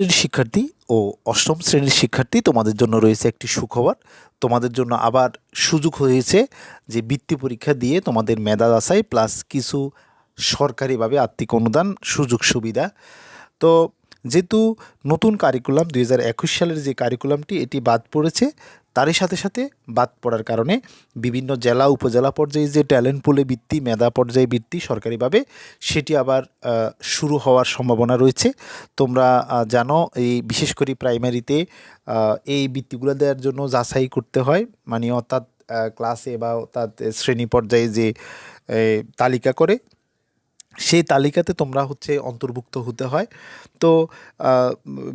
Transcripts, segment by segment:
শ্রেণির শিক্ষার্থী ও অষ্টম শ্রেণির শিক্ষার্থী তোমাদের জন্য রয়েছে একটি সুখবর। তোমাদের জন্য আবার সুযোগ হয়েছে যে বৃত্তি পরীক্ষা দিয়ে তোমাদের মেধা যাচাই প্লাস কিছু সরকারিভাবে আর্থিক অনুদান, সুযোগ সুবিধা। তো যেহেতু নতুন কারিকুলাম দুই হাজার একুশ সালের যে কারিকুলামটি এটি বাদ পড়েছে, তারই সাথে সাথে বাদ পড়ার কারণে বিভিন্ন জেলা, উপজেলা পর্যায়ে যে ট্যালেন্ট পুলে বৃত্তি, মেধা পর্যায়ে বৃত্তি সরকারিভাবে সেটি আবার শুরু হওয়ার সম্ভাবনা রয়েছে। তোমরা জানো এই বিশেষ করে প্রাইমারিতে এই বৃত্তিগুলো দেওয়ার জন্য যাচাই করতে হয়। মানে অর্থাৎ ক্লাসে বা অর্থাৎ শ্রেণি পর্যায়ে যে তালিকা করে। সেই তালিকাতে তোমরা হচ্ছে অন্তর্ভুক্ত হতে হয়। তো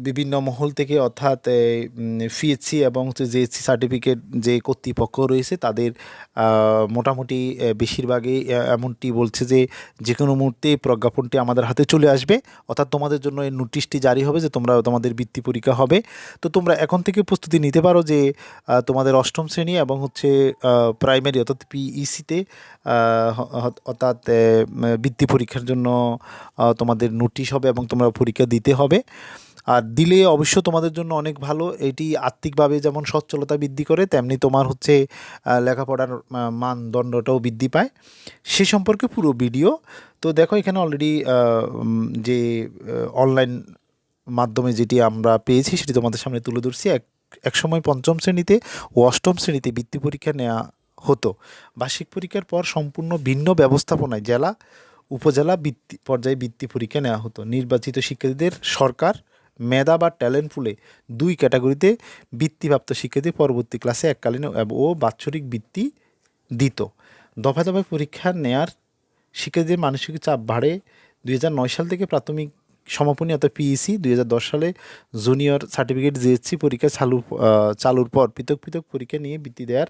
বিভিন্ন মহল থেকে অর্থাৎ ফিএসসি এবং হচ্ছে জিএসসি সার্টিফিকেট যে কর্তৃপক্ষ রয়েছে তাদের মোটামুটি বেশিরভাগই এমনটি বলছে যে যে কোনো মুহূর্তে প্রজ্ঞাপনটি আমাদের হাতে চলে আসবে। অর্থাৎ তোমাদের জন্য এই নোটিশটি জারি হবে যে তোমরা, তোমাদের বৃত্তি পরীক্ষা হবে। তো তোমরা এখন থেকে প্রস্তুতি নিতে পারো যে তোমাদের অষ্টম শ্রেণি এবং হচ্ছে প্রাইমারি অর্থাৎ পিইসিতে অর্থাৎ বৃত্তি বৃত্তি পরীক্ষার জন্য তোমাদের নোটিশ হবে এবং তোমরা পরীক্ষা দিতে হবে। আর দিলে অবশ্য তোমাদের জন্য অনেক ভালো, এটি আর্থিকভাবে যেমন সচ্ছলতা বৃদ্ধি করে, তেমনি তোমার হচ্ছে লেখাপড়ার মানদণ্ডটাও বৃদ্ধি পায়। সে সম্পর্কে পুরো ভিডিও তো দেখো এখানে অলরেডি যে অনলাইন মাধ্যমে যেটি আমরা পেয়েছি, সেটি তোমাদের সামনে তুলে ধরছি। এক এক সময় পঞ্চম শ্রেণীতে ও অষ্টম শ্রেণীতে বৃত্তি পরীক্ষা নেওয়া হতো। বার্ষিক পরীক্ষার পর সম্পূর্ণ ভিন্ন ব্যবস্থাপনায় জেলা উপজেলা বৃত্তি পর্যায়ে বৃত্তি পরীক্ষা নেওয়া হতো। নির্বাচিত শিক্ষার্থীদের সরকার, মেধা বা ট্যালেন্ট পুলে দুই ক্যাটাগরিতে বৃত্তিপ্রাপ্ত শিক্ষার্থী পরবর্তী ক্লাসে এককালীন ও বাৎসরিক বৃত্তি দিত। দফায় দফায় পরীক্ষা নেয়ার শিক্ষার্থীদের মানসিক চাপ বাড়ে। দুই হাজার নয় সাল থেকে প্রাথমিক সমাপনী অর্থাৎ পিইসি দুই হাজার দশ সালে জুনিয়র সার্টিফিকেট জিএসসি পরীক্ষা চালু চালুর পর পৃথক পৃথক পরীক্ষা নিয়ে বৃত্তি দেওয়ার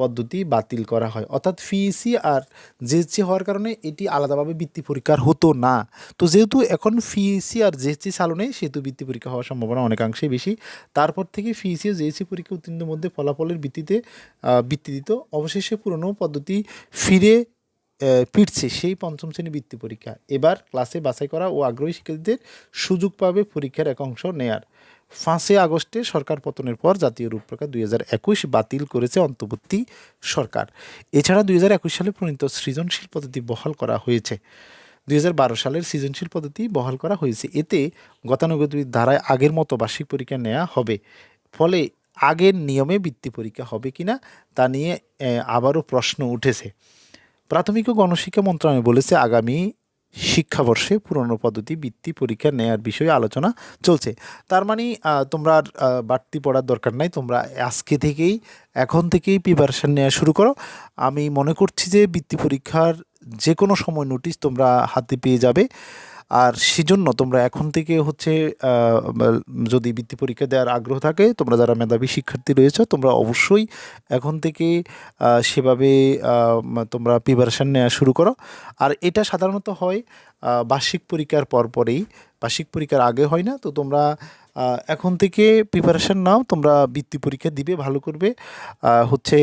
পদ্ধতি বাতিল করা হয়। অর্থাৎ পিইসি আর জিএসসি হওয়ার কারণে এটি আলাদাভাবে বৃত্তি পরীক্ষার হতো না। তো যেহেতু এখন পিইসি আর জিএসসি চালু নেই সেহেতু বৃত্তি পরীক্ষা হওয়ার সম্ভাবনা অনেকাংশেই বেশি। তারপর থেকে পিইসি ও জিএসসি পরীক্ষা উত্তীর্ণদের মধ্যে ফলাফলের ভিত্তিতে বৃত্তি দিত। অবশেষে পুরনো পদ্ধতি ফিরে ফিরছে সেই পঞ্চম শ্রেণি বৃত্তি পরীক্ষা। এবার ক্লাসে বাছাই করা ও আগ্রহী শিক্ষার্থীদের সুযোগ পাবে পরীক্ষার এক অংশ নেয়ার। পাঁচই আগস্টে সরকার পতনের পর জাতীয় রূপরেখা দুই একুশ বাতিল করেছে অন্তর্বর্তী সরকার। এছাড়া দুই হাজার একুশ সালে প্রণীত সৃজনশীল পদ্ধতি বহাল করা হয়েছে। দুই সালের সৃজনশীল পদ্ধতি বহাল করা হয়েছে। এতে গতানুগতিক ধারায় আগের মতো বার্ষিক পরীক্ষা নেওয়া হবে। ফলে আগের নিয়মে বৃত্তি পরীক্ষা হবে কিনা তা নিয়ে আবারও প্রশ্ন উঠেছে। প্রাথমিক ও গণশিক্ষা মন্ত্রণালয় বলেছে, আগামী শিক্ষাবর্ষে পুরনো পদ্ধতি, বৃত্তি, পরীক্ষা, নেয়ার বিষয়ে আলোচনা চলছে। তার মানে তোমরা আর বাড়তি পড়ার দরকার নাই। তোমরা আজকে থেকেই, এখন থেকেই প্রিপারেশান নেওয়া শুরু করো। আমি মনে করছি যে বৃত্তি পরীক্ষার যে কোনো সময় নোটিশ তোমরা হাতে পেয়ে যাবে। আর সেজন্য তোমরা এখন থেকে হচ্ছে যদি বৃত্তি পরীক্ষা দেওয়ার আগ্রহ থাকে, তোমরা যারা মেধাবী শিক্ষার্থী রয়েছে, তোমরা অবশ্যই এখন থেকে সেভাবে তোমরা প্রিপারেশান নেওয়া শুরু করো। আর এটা সাধারণত হয় বার্ষিক পরীক্ষার পরপরেই বার্ষিক পরীক্ষার আগে হয় না, তো তোমরা এখন থেকে প্রিপারেশান নাও, তোমরা বৃত্তি পরীক্ষা দিবে, ভালো করবে। হচ্ছে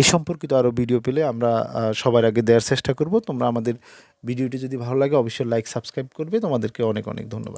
এই সম্পর্কিত আরও ভিডিও পেলে আমরা সবার আগে দেওয়ার চেষ্টা করব। তোমরা আমাদের ভিডিওটি যদি ভালো লাগে, অবশ্যই লাইক সাবস্ক্রাইব করবে। তোমাদেরকে অনেক অনেক ধন্যবাদ।